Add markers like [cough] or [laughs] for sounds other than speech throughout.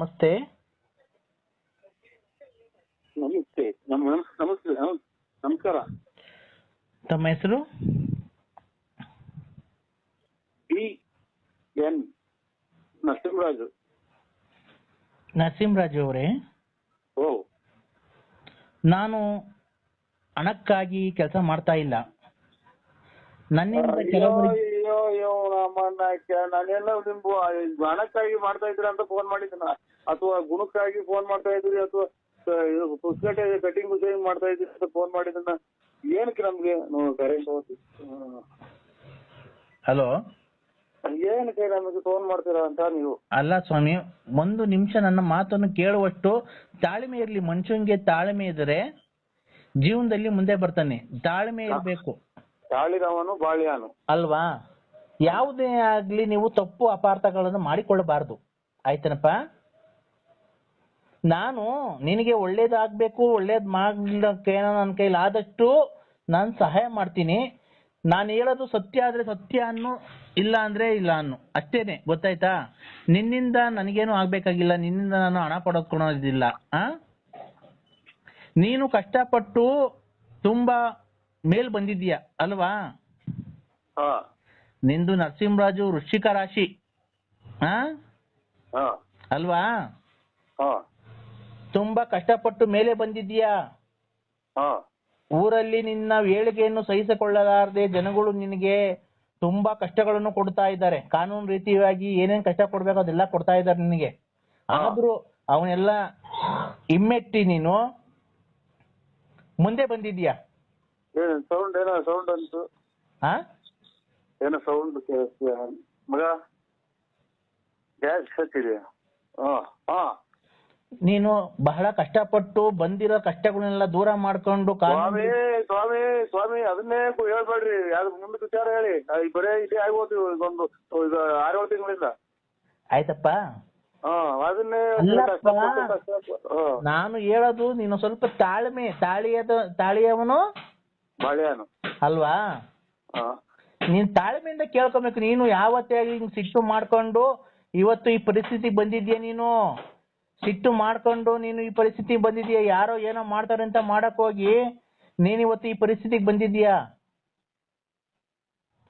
ನಮಸ್ತೆ. ನಮಸ್ತೆ. ನಮ್ ನಮಸ್ತೆ. ನಮಸ್ಕಾರ. ತಮ್ಮ ಹೆಸರು? B N Narasimharaju. ನರಸಿಂಹರಾಜು ಅವರೇ? ಓ. ನಾನು ಹಣಕ್ಕಾಗಿ ಕೆಲಸ ಮಾಡ್ತಾ ಇಲ್ಲ. ನನ್ನಿಂದ ಕೆಲವರಿಗೆ ಅಯ್ಯೋ ಅಯ್ಯೋ ನಾನೆಲ್ಲ ನಿಮ್ಗೆ ಹಣಕ್ಕಾಗಿ ಮಾಡ್ತಾ ಇದ್ದೀರಾ ಅಂತ ಫೋನ್ ಮಾಡಿದ್ನ ಅಥವಾ ಗುಣಕ್ಕಾಗಿ ಫೋನ್ ಮಾಡ್ತಾ ಇದ್ರಿ ಅಥವಾ ಪುಸ್ತಕ ಕಟಿಂಗ್ ಶೇವಿಂಗ್ ಮಾಡ್ತಾ ಇದ್ರಿ ಅಂತ ಫೋನ್ ಮಾಡಿದ್ನ ಏನಕ್ಕೆ ನಮ್ಗೆ? ಕರೆಂಟ್ ಹೋಗಿ ಹಲೋ ಏನಕ್ಕೆ ನಮಗೆ ಫೋನ್ ಮಾಡ್ತೀರಾ ಅಂತ ನೀವು? ಅಲ್ಲ ಸ್ವಾಮಿ ಒಂದು ನಿಮಿಷ ನನ್ನ ಮಾತನ್ನು ಕೇಳುವಷ್ಟು ತಾಳ್ಮೆ ಇರಲಿ. ಮನುಷ್ಯನ್ಗೆ ತಾಳ್ಮೆ ಇದ್ರೆ ಜೀವನದಲ್ಲಿ ಮುಂದೆ ಬರ್ತಾನೆ. ತಾಳ್ಮೆ ಇರಬೇಕು. ತಾಳಿದವನು ಬಾಳ್ಯಾನು. ಅಲ್ವಾ? ಯಾವುದೇ ಆಗ್ಲಿ ನೀವು ತಪ್ಪು ಅಪಾರ್ಥಗಳನ್ನು ಮಾಡಿಕೊಳ್ಳಬಾರದು. ಆಯ್ತನಪ್ಪ? ನಾನು ನಿನಗೆ ಒಳ್ಳೇದಾಗಬೇಕು, ಒಳ್ಳೇದ್ ಮಾಡ್ಲಿಕ್ಕೆ ನನ್ನ ಕೈಲಿ ಆದಷ್ಟು ನಾನು ಸಹಾಯ ಮಾಡ್ತೀನಿ. ನಾನು ಹೇಳೋದು ಸತ್ಯ ಆದ್ರೆ ಸತ್ಯ ಅನ್ನು, ಇಲ್ಲ ಅಂದ್ರೆ ಇಲ್ಲ ಅನ್ನು, ಅಷ್ಟೇನೆ, ಗೊತ್ತಾಯ್ತಾ? ನಿನ್ನಿಂದ ನನಗೇನು ಆಗ್ಬೇಕಾಗಿಲ್ಲ, ನಿನ್ನಿಂದ ನಾನು ಹಣ ಪಡೆದುಕೊಳ್ಳೋದಿಲ್ಲ ಆ? ನೀನು ಕಷ್ಟಪಟ್ಟು ತುಂಬಾ ಮೇಲ್ ಬಂದಿದ್ದೀಯ, ಅಲ್ವಾ? ನಿಂದು ನರಸಿಂಹರಾಜು ವೃಶ್ಚಿಕ ರಾಶಿ. ಹಾ. ಅಲ್ವಾ? ತುಂಬಾ ಕಷ್ಟಪಟ್ಟು ಮೇಲೆ ಬಂದಿದ್ದೀಯಾ? ಊರಲ್ಲಿ ನಿನ್ನ ಏಳಿಗೆಯನ್ನು ಸಹಿಸಿಕೊಳ್ಳಲಾರದೆ ಜನಗಳು ನಿನಗೆ ತುಂಬಾ ಕಷ್ಟಗಳನ್ನು ಕೊಡ್ತಾ ಇದ್ದಾರೆ. ಕಾನೂನು ರೀತಿಯಾಗಿ ಏನೇನ್ ಕಷ್ಟ ಕೊಡ್ಬೇಕು ಅದೆಲ್ಲ ಕೊಡ್ತಾ ಇದ್ದಾರೆ ನಿನಗೆ. ಆದ್ರೂ ಅವನ್ನೆಲ್ಲ ಹಿಮ್ಮೆಟ್ಟಿ ನೀನು. ಮುಂದೆ ಬಂದಿದ್ಯಾ ಸೌಂಡ್ ಏನೋ ಸೌಂಡ್ ಅಂತ? ಏನೋ ಸೌಂಡ್ ಮಗ ಗ್ಯಾಸ್ ಹಚ್ಚಿದೆ ಹಾ ಹಾ. ನೀನು ಬಹಳ ಕಷ್ಟಪಟ್ಟು ಬಂದಿರೋ ಕಷ್ಟಗಳನ್ನೆಲ್ಲ ದೂರ ಮಾಡ್ಕೊಂಡು ಸ್ವಾಮಿ ಸ್ವಾಮಿ ಸ್ವಾಮಿ ಅದನ್ನೇ ಕು- ಹೇಳ್ಬೇಡ್ರಿ. ಯಾವ್ದು ಮುಂದೆ ವಿಚಾರ ಹೇಳಿ. ಆ, ಈ ಬರೇ ಇದೇ ಆಗ್ಬೋದು ಒಂದು ಈಗ ಆರೇಳು ತಿಂಗಳಿಂದ. ಆಯ್ತಪ್ಪ. ಹಾ ಅದನ್ನೇ ಅಲ್ಲಪ್ಪ. ಕಷ್ಟಪಟ್ಟು ಕಷ್ಟಪಟ್ಟು ಹಾ. ನಾನು ಹೇಳೋದು ನೀನು ಸ್ವಲ್ಪ ತಾಳ್ಮೆ ತಾಳಿಯದ ತಾಳಿಯವನು? ಬಾಳೆಹಣ್ಣು. ಅಲ್ವಾ? ಹಾ. ನೀನ್ ತಾಳ್ಮೆಯಿಂದ ಕೇಳ್ಕೊಬೇಕು. ನೀನು ಯಾವತ್ತೇ ಹಿಂಗ್ ಸಿಟ್ಟು ಮಾಡ್ಕೊಂಡು ಇವತ್ತು ಈ ಪರಿಸ್ಥಿತಿ ಬಂದಿದ್ಯಾ ನೀನು? ಸಿಟ್ಟು ಮಾಡ್ಕೊಂಡು ನೀನು ಈ ಪರಿಸ್ಥಿತಿ ಬಂದಿದ್ಯಾ? ಯಾರೋ ಏನೋ ಮಾಡ್ತಾರೆ ಅಂತ ಮಾಡಕ್ ಹೋಗಿ ನೀನ್ ಇವತ್ತು ಈ ಪರಿಸ್ಥಿತಿಗೆ ಬಂದಿದ್ಯಾ?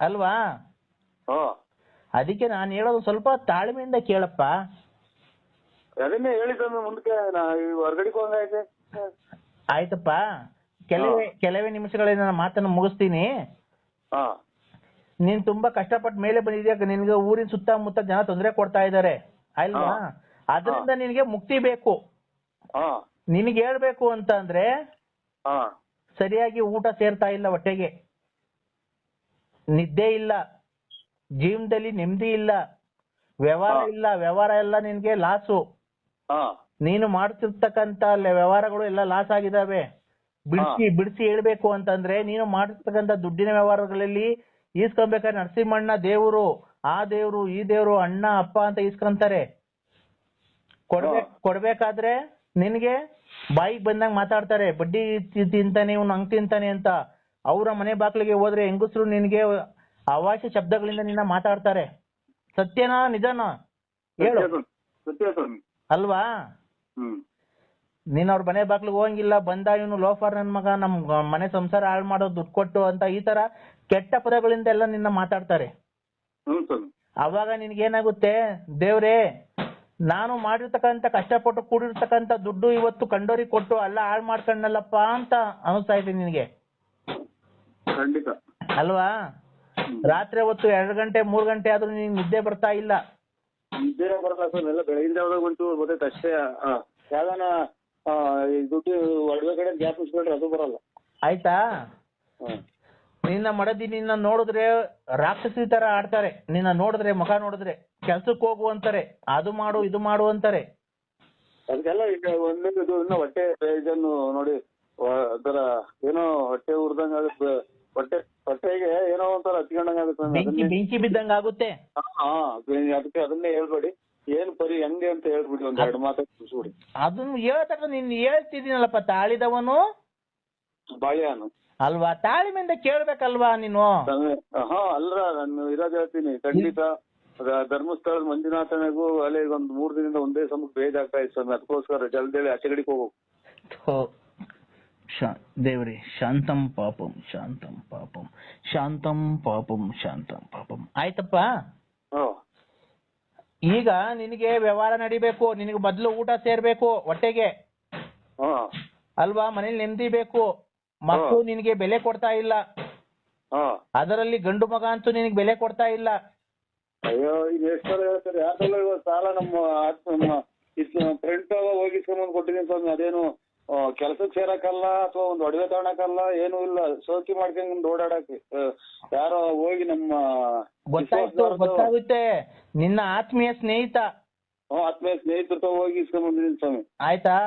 ಅಲ್ವಾ? ಓ ಅದಕ್ಕೆ ನಾನು ಹೇಳೋದು ಸ್ವಲ್ಪ ತಾಳ್ಮೆಯಿಂದ ಕೇಳಪ್ಪ. ಅದನ್ನೇ ಮುಂದಕ್ಕೆ ಹೊರಗಡೆ ಹೋಗಂಗೈತೆ ಆಯ್ತಪ್ಪ. ಕೆಲವೇ ಕೆಲವೇ ನಿಮಿಷಗಳಲ್ಲಿ ನನ್ನ ಮಾತನ್ನು ಮುಗಿಸ್ತೀನಿ. ಹಾ. ನೀನ್ ತುಂಬಾ ಕಷ್ಟಪಟ್ಟು ಮೇಲೆ ಬಂದಿದ್ಯಾ? ನಿನ್ಗೆ ಊರಿನ ಸುತ್ತಮುತ್ತ ಜನ ತೊಂದರೆ ಕೊಡ್ತಾ ಇದ್ದಾರೆ ಅಲ್ವಾ? ಅದರಿಂದ ನಿನಗೆ ಮುಕ್ತಿ ಬೇಕು. ನಿನ್ಗೆ ಹೇಳ್ಬೇಕು ಅಂತ ಅಂದ್ರೆ ಸರಿಯಾಗಿ ಊಟ ಸೇರ್ತಾ ಇಲ್ಲ ಹೊಟ್ಟೆಗೆ. ನಿದ್ದೆ ಇಲ್ಲ. ಜೀವನದಲ್ಲಿ ನೆಮ್ಮದಿ ಇಲ್ಲ. ವ್ಯವಹಾರ ಇಲ್ಲ. ವ್ಯವಹಾರ ಎಲ್ಲ ನಿನ್ಗೆ ಲಾಸು. ನೀನು ಮಾಡ್ತಿರ್ತಕ್ಕಂತ ವ್ಯವಹಾರಗಳು ಎಲ್ಲ ಲಾಸ್ ಆಗಿದಾವೆ. ಬಿಡಿಸಿ ಬಿಡಿಸಿ ಹೇಳ್ಬೇಕು ಅಂತಂದ್ರೆ ನೀನು ಮಾಡ್ತಿರ್ತಕ್ಕಂತ ದುಡ್ಡಿನ ವ್ಯವಹಾರಗಳಲ್ಲಿ ಈಸ್ಕೊಬೇಕಾದ್ರೆ ನರಸಿಂಹಣ್ಣ ದೇವರು ಆ ದೇವ್ರು ಈ ದೇವ್ರು ಅಣ್ಣ ಅಪ್ಪ ಅಂತ ಈಸ್ಕೊಂತಾರೆ. ಕೊಡ್ಬೇಕ್ ಕೊಡ್ಬೇಕಾದ್ರೆ ನಿನ್ಗೆ ಬಾಯಿಗೆ ಬಂದಂಗ್ ಮಾತಾಡ್ತಾರೆ. ಬಡ್ಡಿ ತಿಂತಾನೆ ಇವ್ನು ಹಂಗ್ ತಿಂತಾನೆ ಅಂತ. ಅವರ ಮನೆ ಬಾಗ್ಲಿಗೆ ಹೋದ್ರೆ ಹೆಂಗಸರು ನಿನ್ಗೆ ಅವಾಚ್ಯ ಶಬ್ದಗಳಿಂದ ನಿನ್ನ ಮಾತಾಡ್ತಾರೆ. ಸತ್ಯನಾ ನಿಜನಾ? ಹೇಳು. ಅಲ್ವಾ? ಹ್ಮ್. ನೀನ್ ಅವ್ರ ಮನೆ ಬಾಗ್ಲಿಗೆ ಹೋಗಂಗಿಲ್ಲ ಬಂದ ಇವನು ಲೋಫರ್ ನನ್ ಮಗ ನಮ್ ಮನೆ ಸಂಸಾರ ಹಾಳು ಮಾಡೋ ದುಡ್ಡು ಕೊಟ್ಟು ಅಂತ ಈ ತರ ಕೆಟ್ಟ ಪದಗಳಿಂದ ಎಲ್ಲ ನಿನ್ನ ಮಾತಾಡ್ತಾರೆ. ಅವಾಗ ನಿನಗೆ ಅವಾಗ ನಿನ್ಗೇನಾಗುತ್ತೆ ದೇವ್ರೇ ನಾನು ಮಾಡಿರ್ತಕ್ಕಂತ ಕಷ್ಟಪಟ್ಟು ಕೂಡಿರ್ತಕ್ಕಂತ ದುಡ್ಡು ಇವತ್ತು ಕಂಡೋರಿಗೆ ಕೊಟ್ಟು ಅಲ್ಲ ಹಾಳು ಮಾಡ್ಕೊಂಡಲ್ಲಪ್ಪ ಅಂತ ಅನಿಸ್ತಾ ಇದೆ ನಿನಗೆ. ಅಲ್ವಾ? ರಾತ್ರಿ ಹೊತ್ತು ಎರಡು ಗಂಟೆ ಮೂರು ಗಂಟೆ ಆದ್ರೂ ನಿನ್ ನಿದ್ದೆ ಬರ್ತಾ ಇಲ್ಲ. ನಿದ್ದೆ ಬರ್ತಾ ಬೆಳಗಿನ ಜಾವದಾಗ ಗೊತ್ತೈತೆ ಅಷ್ಟೇ ಯಾವ್ದಾನ ಆ, ಈ ದುಡ್ಡು ಒಡವೆ ಕಡೆ ಗ್ಯಾಪ್ ಅದು ಬರಲ್ಲ. ಆಯ್ತಾ? ನಿನ್ನ ಮಡದಿ ನಿನ್ನ ನೋಡಿದ್ರೆ ರಾಕ್ಷಸಿ ತರ ಆಡ್ತಾರೆ. ನಿನ್ನ ನೋಡಿದ್ರೆ ಮುಖ ನೋಡಿದ್ರೆ ಕೆಲ್ಸಕ್ಕೆ ಹೋಗು ಅಂತಾರೆ. ಅದು ಮಾಡು ಇದು ಮಾಡು ಅಂತಾರೆ. ಅದಕ್ಕೆಲ್ಲ ಈಗ ಒಂದೊಂದು ಇದು ಇನ್ನ ಹೊಟ್ಟೆ ಇದನ್ನು ನೋಡಿ ವ- ಒಂಥರ ಏನೋ ಹೊಟ್ಟೆ ಉರ್ದಂಗ ಆಗುತ್ತೆ. ಹೊಟ್ಟೆ ಹೊಟ್ಟೆಗೆ ಏನೋ ಒಂಥರ ಹಚ್ಕೊಂಡಂಗ ಆಗುತ್ತೆ. ಬೆಂಕಿ ಅದನ್ನೇ- ಬೆಂಕಿ ಬಿದ್ದಂಗ ಆಗುತ್ತೆ. ಹಾ ಅದಕ್ಕೆ ಅದನ್ನೇ ಹೇಳ್ಬೇಡಿ. ಏನ್ ಪರಿ ಹೆಂಗೆ ಅಂತ ಹೇಳ್ಬಿಡಿ ಒಂದ್ ಎರಡು ಮಾತು ಬಿಡಿ ಅದನ್ನ ಹೇಳ್ತಕ್ಕ ನೀನ್ ಹೇಳ್ತಿದ್ದೀನಲ್ಲಪ್ಪ ತಾಳಿದವನು? ಬಾಳೆಹಣ್ಣು. ಅಲ್ವಾ? ತಾಳ್ಮೆಯಿಂದ ಕೇಳ್ಬೇಕಲ್ವಾ ನೀನು? ಹ ಅಲ್ರ ನಾನು ಇರೋದ್ ಹೇಳ್ತೀನಿ. ಖಂಡಿತ ಧರ್ಮಸ್ಥಳ ಧರ್ಮಸ್ಥಳದ ಮಂಜುನಾಥನಿಗೂ ಅಲ್ಲಿ ಒಂದ್ ಮೂರ್ ದಿನದಿಂದ ಒಂದೇ ಸಮ ಬೇಜಾಗ್ತಾ ಇತ್ತು ಸ್ವಾಮಿ. ಅದಕ್ಕೋಸ್ಕರ ಜಲ್ದಿ ಆಚೆ ಕಡೆಗೆ ಹೋಗ್ಬೇಕು ಥೋ. ಶಾ ದೇವ್ರಿ ಶಾಂತಂ ಪಾಪಂ ಶಾಂತಂ ಪಾಪಂ ಶಾಂತಂ ಪಾಪಂ ಶಾಂತಂ ಪಾಪಂ. ಆಯ್ತಪ್ಪ? ಈಗ ನಿನಗೆ ವ್ಯವಹಾರ ನಡಿಬೇಕು ನಿನಗೆ ಮೊದಲು ಊಟ ಸೇರ್ಬೇಕು ಹೊಟ್ಟೆಗೆ ಹ್ಮ್ ಅಲ್ವಾ? ಮನೇಲಿ ನೆಮ್ಮದಿ ಬೇಕು. ಮಕ್ಕಳು ನಿನಗೆ ಬೆಲೆ ಕೊಡ್ತಾ ಇಲ್ಲ. ಹ್ಮ್ ಅದರಲ್ಲಿ ಗಂಡು ಮಗ ಅಂತೂ ನಿನಗೆ ಬೆಲೆ ಕೊಡ್ತಾ ಇಲ್ಲ. ಅಯ್ಯೋ ಎಷ್ಟು ಹೇಳ್ತಾರೆ? ಇವಾಗ ಸಾಲ ನಮ್ಮ ಆತ್- ನಮ್ಮ ಫ್ರೆಂಡ್ ಹೋಗಿ ಇಸ್ಕೊಂಬಂದ್ ಕೊಟ್ಟಿದ್ದೀನಿ ಸ್ವಾಮಿ ಅದೇನು ಕೆಲ್ಸಕ್ಕೆ ಸೇರಕ್ಕಲ್ಲ ಅಥವಾ ಒಂದು ಒಡವೆ ತಗೊಳಕಲ್ಲ ಏನು ಇಲ್ಲ. ಸೋಕಿ ಮಾಡ್ಕೊಂಡ್ ಓಡಾಡಕ್ಕೆ. ಆ, ಯಾರೋ ಹೋಗಿ ನಮ್ಮ ಗೊತ್ತಾಯ್ತು ಗೊತ್ತಾಗುತ್ತೆ. ನಿನ್ನ ಆತ್ಮೀಯ ಸ್ನೇಹಿತ. ಹ್ಮ್ ಆತ್ಮೀಯ ಸ್ನೇಹಿತರ ಹೋಗಿ ಇಸ್ಕೊಂಡ್ಬಂದಿದ್ದೀನಿ ಸ್ವಾಮಿ. ಆಯ್ತಾ?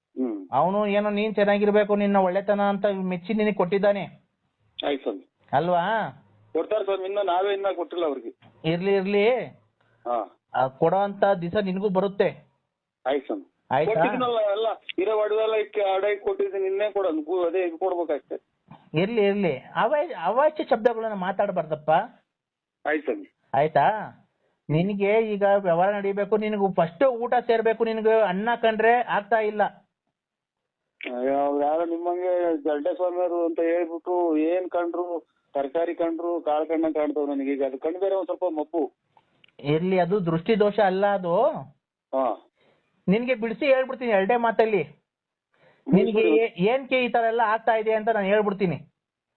ಹ್ಮ್ ಅವನು ಏನೋ ನೀನ್ ಚೆನ್ನಾಗಿರ್ಬೇಕು ನಿನ್ನ ಒಳ್ಳೆತನ ಅಂತ ಮೆಚ್ಚಿ ನಿನಗೆ ಕೊಟ್ಟಿದ್ದಾನೆ. ಆಯ್ತು ಸ್ವಾಮಿ. ಅಲ್ವಾ? ಕೊಡ್ತಾರೆ ಸ್ವಾಮಿ ಇನ್ನ ನಾವೇ ಇನ್ನ ಕೊಟ್ಟಿಲ್ಲ ಅವ್ರಿಗೆ. ಇರ್ಲಿ ಇರ್ಲಿ. ಹಾ. ಕೊಡೋ ಅಂತ ದಿವಸ ನಿನಗೂ ಬರುತ್ತೆ. ಆಯ್ತು ಸ್ವಾಮಿ. ಆಯ್ತಾ? ಇರೋ ಒಡವೆಲ್ಲ ಇಕ್ಕಿ ಅಡ ಕೊಟ್ಟಿದ್ದೀನಿ ನಿನ್ನೆ ಕೊಡೋದು ಗು- ಅದೇ ಇದು ಕೊಡ್ಬೇಕಷ್ಟೇ ಇರ್ಲಿ ಇರ್ಲಿ. ಅವಾಯ ಅವಾಚ್ಯ ಶಬ್ದಗಳನ್ನ ಮಾತಾಡಬಾರ್ದಪ್ಪ. ಆಯ್ತು ಸ್ವಾಮಿ ಆಯ್ತಾ? ನಿನಗೆ ಈಗ ವ್ಯವಹಾರ ನಡಿಬೇಕು ನಿನಗೆ ಫಸ್ಟ್ ಊಟ ಸೇರ್ಬೇಕು ನಿನಗೆ ಅನ್ನ ಕಂಡ್ರೆ ಆಗ್ತಾ ಇಲ್ಲ. ಅಯ್ಯೋ, ಅವ್ರು ಯಾರೋ ನಿಮ್ಮಂಗೆ ಜಲ್ಡೆ ಸ್ವಾಮಿಯವರು ಅಂತ ಹೇಳ್ಬಿಟ್ಟು ಏನ್ ಕಂಡ್ರು? ತರಕಾರಿ ಕಂಡ್ರು ಕಾಳು ಕಣ್ಣ ಕಾಣ್ತಾವ್ ನನಗೆ. ಈಗ ಅದು ಕಂಡು ಬೇರೆ ಒಂದ್ ಸ್ವಲ್ಪ ಮಬ್ಬು. ಇರ್ಲಿ ಅದು ದೃಷ್ಟಿ ದೋಷ ಅಲ್ಲ ಅದು. ಹಾ. ನಿನ್ಗೆ ಬಿಡಿಸಿ ಹೇಳ್ಬಿಡ್ತೀನಿ ಎರಡೇ ಮಾತಲ್ಲಿ. ನಿನ್ಗೆ ಏ- ಏನ್ಕೆ ಈ ತರ ಎಲ್ಲ ಆಗ್ತಾ ಇದೆ ಅಂತ ನಾನು ಹೇಳ್ಬಿಡ್ತೀನಿ.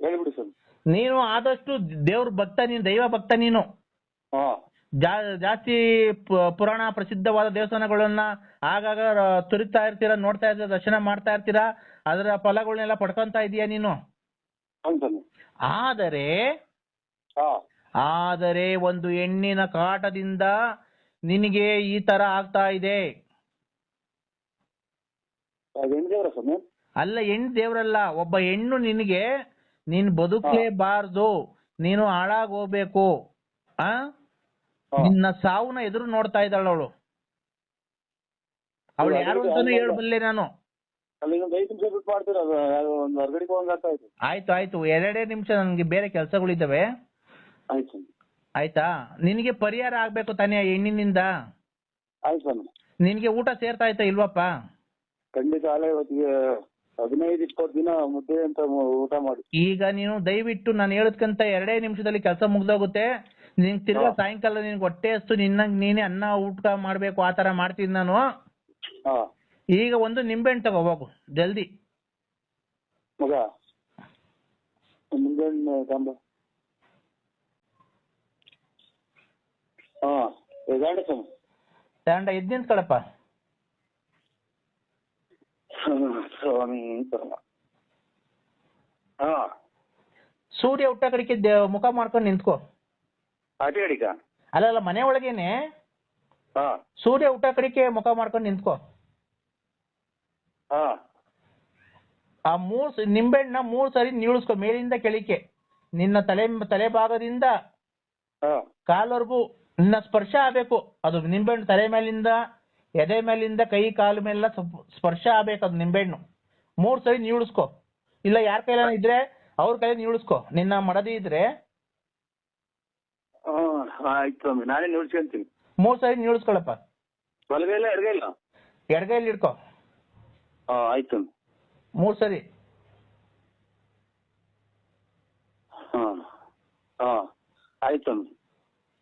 ಹೇಳ್ಬಿಡಿ ಸ್ವಾಮಿ. ನೀನು ಆದಷ್ಟು ದೇವ್ರ ಭಕ್ತ ನೀನು ದೈವ ಭಕ್ತ ನೀನು. ಹಾ. ಜಾ- ಜಾಸ್ತಿ ಪು- ಪುರಾಣ ಪ್ರಸಿದ್ಧವಾದ ದೇವಸ್ಥಾನಗಳನ್ನ ಆಗಾಗ ರ- ತುರಿತಾ ಇರ್ತೀರ ನೋಡ್ತಾ ಇರ್ತೀರಾ ದರ್ಶನ ಮಾಡ್ತಾ ಇರ್ತೀರಾ ಅದರ ಫಲಗಳನ್ನೆಲ್ಲ ಪಡ್ಕೊಂತ ಇದೀಯ ನೀನು? ಸ್ವಾಮಿ. ಆದರೆ ಹಾ. ಆದರೆ ಒಂದು ಹೆಣ್ಣಿನ ಕಾಟದಿಂದ ನಿನಗೆ ಈ ತರ ಆಗ್ತಾ ಇದೆ. ಹೆಣ್ದೇವ್ರ ಸ್ವಾಮಿ. ಅಲ್ಲ ಹೆಣ್ಣು ದೇವ್ರಲ್ಲ ಒಬ್ಬ ಹೆಣ್ಣು ನಿನಗೆ ನೀನ್ ಬದುಕಲೇಬಾರ್ದು ನೀನು ಹಾಳಾಗ್ ಹೋಗ್ಬೇಕು ಆ. ನಿನ್ನ ಸಾವನ್ನ ಎದುರು ನೋಡ್ತಾ ಇದ್ದಾಳು ಅವಳು. ಅವಳು ಯಾರು ಅಂತಾನು. ಹೇಳ್ಬಲ್ಲೆ ನಾನು. ಆಯ್ತು ಆಯ್ತು. ಎರಡೇ ನಿಮಿಷ ನನ್ಗೆ ಬೇರೆ ಕೆಲಸಗಳಿದ್ದಾವೆ ಆಯ್ತು. ಆಯ್ತಾ? ನಿನಗೆ ಪರಿಹಾರ ಆಗ್ಬೇಕು ತಾನೇ ಹೆಣ್ಣಿನಿಂದ? ನಿನಗೆ ಊಟ ಸೇರ್ತಾ ಆಯ್ತಾ ಇಲ್ವಪ್ಪ? ಖಂಡಿತ ಅಲ್ಲೇ ಇವತ್ತಿಗೆ ಹದಿನೈದು ಇಪ್ಪತ್ತು ದಿನ ಮುದ್ದೆ ಅಂತ ಮು- ಊಟ ಮಾಡಿ. ಈಗ ನೀನು ದಯವಿಟ್ಟು ನಾನು ಹೇಳದ್ಕಂತ ಎರಡೇ ನಿಮಿಷದಲ್ಲಿ ಕೆಲಸ ಮುಗ್ದೋಗುತ್ತೆ. ನಿನ್ ತಿರ್ಗಾ ಹಾ. ಸಾಯಂಕಾಲ ನಿನ್ಗೆ ಹೊಟ್ಟೆ ಅಷ್ಟು ನಿನ್ನ ನೀನೇ ಅನ್ನ ಊಟ ಮಾಡ್ಬೇಕು ಆ ತರ ಮಾಡ್ತೀನಿ ನಾನು. ಹಾ. ಈಗ ಒಂದು ನಿಂಬೆಹಣ್ಣು ತಗೋ ಹೋಗು ಜಲ್ದಿ. ಮಗ ಮುಂಜಾನೆ ತಾಂಬ ಹಾ ಗಾಡಿ ಸ್ವಾಮಿ ತಗೊಂಡ ಎದ್ದು ನಿಂತ್ಕೊಳಪ್ಪ. [laughs] ಹಾ. ಸೂರ್ಯ ಹುಟ್ಟ ಕಡೆಗೆ ಮುಖ ಮಾಡ್ಕೊಂಡು ನಿಂತ್ಕೋ. ಅದೇ ಅಡಿಗ ಅಲ್ಲ ಅಲ್ಲ ಮನೆ ಒಳಗೇನೆ? ಹಾ. ಸೂರ್ಯ ಹುಟ್ಟ ಕಡೆಗೆ ಮುಖ ಮಾಡ್ಕೊಂಡು ನಿಂತ್ಕೋ. ಹಾ. ಆ ಮೂರ್ ನಿಂಬೆಣ್ಣ ಮೂರ್ ಸರಿ ನೀಳಿಸ್ಕೊ ಮೇಲಿಂದ ಕೆಳಿಕೆ ನಿನ್ನ ತಲೆ ತಲೆ ಭಾಗದಿಂದ ಹಾ. ಕಾಲ್ವರೆಗೂ ನಿನ್ನ ಸ್ಪರ್ಶ ಆಗ್ಬೇಕು. ಅದು ನಿಂಬೆಹಣ್ಣು ತಲೆ ಮೇಲಿಂದ ಎದೆ ಮೇಲಿಂದ ಕೈ ಕಾಲು ಮೇಲೆಲ್ಲ ಸ್ಪರ್ಶ ಆಗ್ಬೇಕು ಅದು ನಿಂಬೆಹಣ್ಣು ಮೂರ್ ಸರಿ ನೀಳಿಸ್ಕೊ. ಇಲ್ಲ ಯಾರ ಕೈಲ ಇದ್ರೆ ಅವ್ರ ಕೈ ನೀಳಿಸ್ಕೊ. ನಿನ್ನ ಮಡದಿ ಇದ್ರೆ ಆಯ್ತು ಸ್ವಾಮಿ. ನಾನೇ ಮೂರ್ ಸರಿ ನೀಳಿಸ್ಕೊಳಪ್ಪ. ಬಲಗೈಲ ಎಡಗೈಲ ಎಡಗೈಲಿ ಇಡ್ಕೊ. ಆಯ್ತು ಸ್ವಾಮಿ. ಮೂರ್ ಸರಿ. ಹಾ ಹಾ ಆಯ್ತು ಸ್ವಾಮಿ.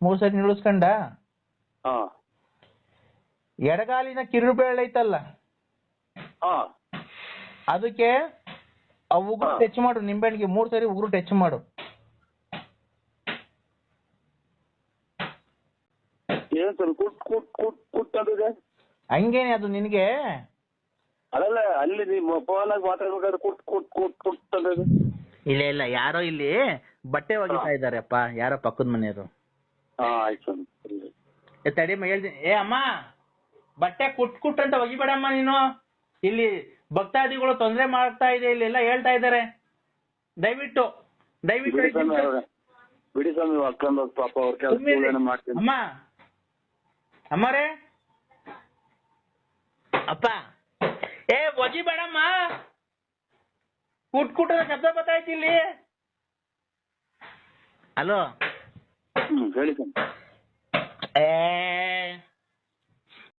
ಮೂರ್ ಸರಿ ನೀಳಿಸ್ಕೊಂಡ? ಹಾ. ಎಡಗಾಲಿನ ಕಿರುಬೇಳೆ ಐತಲ್ಲ? ಹಾ. ಅದಕ್ಕೆ ಆ ಉಗುರು ಟಚ್ ಮಾಡು ನಿಂಬೆಣ್ಣಿಗೆ ಮೂರ್ ಸರಿ ಉಗುರು ಟಚ್ ಮಾಡು. ಏನ್ ಸ್ವಾಮಿ ಕುಟ್ ಕುಟ್ ಕುಟ್ ಕುಟ್ ಅಂತಿದೆ ಹಂಗೇನೆ ಅದು ನಿನಗೆ. ಅಲ್ಲಿ ನೀವು ಫೋನ್ ಆಗಿ ಮಾತಾಡ್ಬೇಕಾದ್ರೆ ಕುಟ್ ಕುಟ್ ಕುಟ್ ಕುಟ್ ಅಂತಿದೆ ಇಲ್ಲ ಇಲ್ಲ ಯಾರೋ ಇಲ್ಲಿ ಬಟ್ಟೆ ಒಗಿತಾ ಇದಾರೆಪ್ಪ ಯಾರೋ ಪಕ್ಕದ ಮನೆಯವರು. ಹಾ ಆಯ್ತು ಸರಿ. ಹೇಳ್ತೀನಿ. ಏ ಅಮ್ಮ! ಬಟ್ಟೆ ಕುಟ್ ಕುಟ್ ಅಂತ ಒಗಿಬೇಡಮ್ಮ ನೀನು. ಇಲ್ಲಿ ಭಕ್ತಾದಿಗಳು ತೊಂದರೆ ಮಾಡ್ತಾ ಇದೆ ಇಲ್ಲಿ ಎಲ್ಲ ಹೇಳ್ತಾ ಇದ್ದಾರೆ. ದಯವಿಟ್ಟು ದಯವಿಟ್ಟು ಬಿಡಿ ಸ್ವಾಮಿ ಪಾಪ ಅವ್ರ ಕೆಲಸ. ಮಾಡ್ತೀನಿ. ಅಮ್ಮ. ಅಮ್ಮರೇ. ಅಪ್ಪ. ಏ ಒಜಿ ಬೇಡಮ್ಮ ಕುಟ್ ಕುಟ್ಟದ ಶಬ್ದ ಬತ್ತಾಯ್ತು ಇಲ್ಲಿ. ಹಲೋ ಹೇಳಿ ಏ